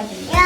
거든요.